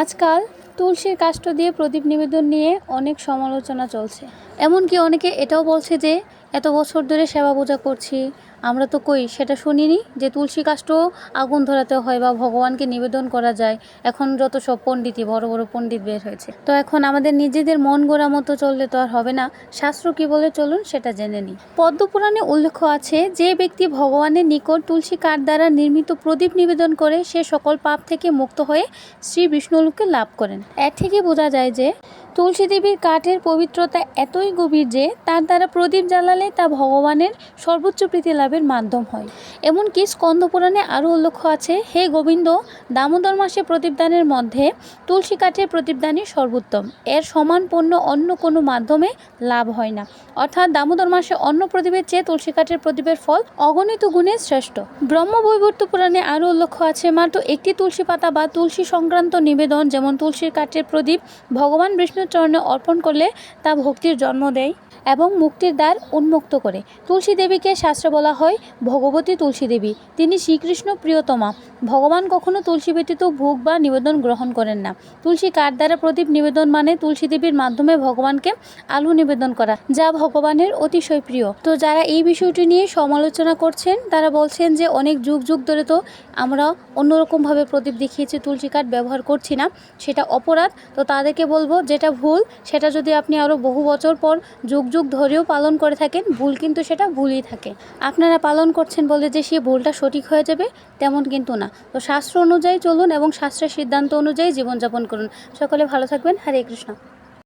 আজকাল তুলসীর কাষ্ঠ দিয়ে প্রদীপ নিবেদন নিয়ে অনেক সমালোচনা চলছে। এমনকি অনেকে এটাও বলছে যে এত বছর ধরে সেবা পূজা করছি। আমরা তো কই, সেটা শুনিনি যে তুলসী কাষ্ঠ আগুন ধরাতে হয় বা ভগবানকে নিবেদন করা যায়। এখন যত সব পণ্ডিতই, বড় বড় পণ্ডিত বের হয়েছে। তো এখন আমাদের নিজেদের মন গোড়া মতো চললে তো আর হবে না। শাস্ত্র কি বলে চলুন সেটা জেনে নিই। পদ্মপুরাণে উল্লেখ আছে যে ব্যক্তি ভগবানের নিকট তুলসী কাঠ দ্বারা নির্মিত প্রদীপ নিবেদন করে, সে সকল পাপ থেকে মুক্ত হয়ে শ্রী বিষ্ণুলোককে লাভ করেন। এর থেকে বোঝা যায় যে তুলসী দেবীর কাঠের পবিত্রতা এতই গভীর যে তার দ্বারা প্রদীপ জ্বালালে তা ভগবানের সর্বোচ্চ প্রীতি লাভের মাধ্যম হয়। এমনকি স্কন্দ পুরাণে আরও উল্লেখ আছে, হে গোবিন্দ, দামোদর মাসে প্রদীপদানের মধ্যে তুলসী কাঠের প্রদীপদানই সর্বোত্তম। এর সমান পণ্য অন্য কোনো মাধ্যমে লাভ হয় না। অর্থাৎ দামোদর মাসে অন্য প্রদীপের চেয়ে তুলসী কাঠের প্রদীপের ফল অগণিত গুণে শ্রেষ্ঠ। ব্রহ্ম ব্রহ্মবৈবর্ত পুরাণে আরও উল্লেখ আছে, মাত্র একটি তুলসী পাতা বা তুলসী সংক্রান্ত নিবেদন, যেমন তুলসীর কাঠের প্রদীপ ভগবান বিষ্ণুর চরণে অর্পণ করলে তা ভক্তির জন্ম দেয়। এবং মুক্তির দ্বার উন্মুক্ত করে। তুলসী দেবীকে শাস্ত্রে বলা হয় ভগবতী তুলসী দেবী। তিনি শ্রীকৃষ্ণ প্রিয়তমা। ভগবান কখনো তুলসী ব্যতীত ভোগ বা নিবেদন গ্রহণ করেন না। তুলসী কাঠ দ্বারা প্রদীপ নিবেদন মানে তুলসী দেবীর মাধ্যমে ভগবানকে আলু নিবেদন করা, যা ভগবানের অতিশয় প্রিয়। তো যারা এই বিষয়টি নিয়ে সমালোচনা করছেন, তারা বলছেন যে অনেক যুগ যুগ ধরে তো আমরা অন্যরকমভাবে প্রদীপ দেখিয়েছি, তুলসী কাঠ ব্যবহার করছি না, সেটা অপরাধ। তো তাদেরকে বলব যেটা ভুল, সেটা যদি আপনি আরও বহু বছর পর যুগ যুগ ধরেও পালন করে থাকেন, ভুল কিন্তু সেটা ভুলই থাকে। আপনারা পালন করছেন বলে যে সে ভুলটা সঠিক হয়ে যাবে, তেমন কিন্তু না। তো শাস্ত্র অনুযায়ী চলুন এবং শাস্ত্রের সিদ্ধান্ত অনুযায়ী জীবনযাপন করুন। সকলে ভালো থাকবেন। হরে কৃষ্ণ।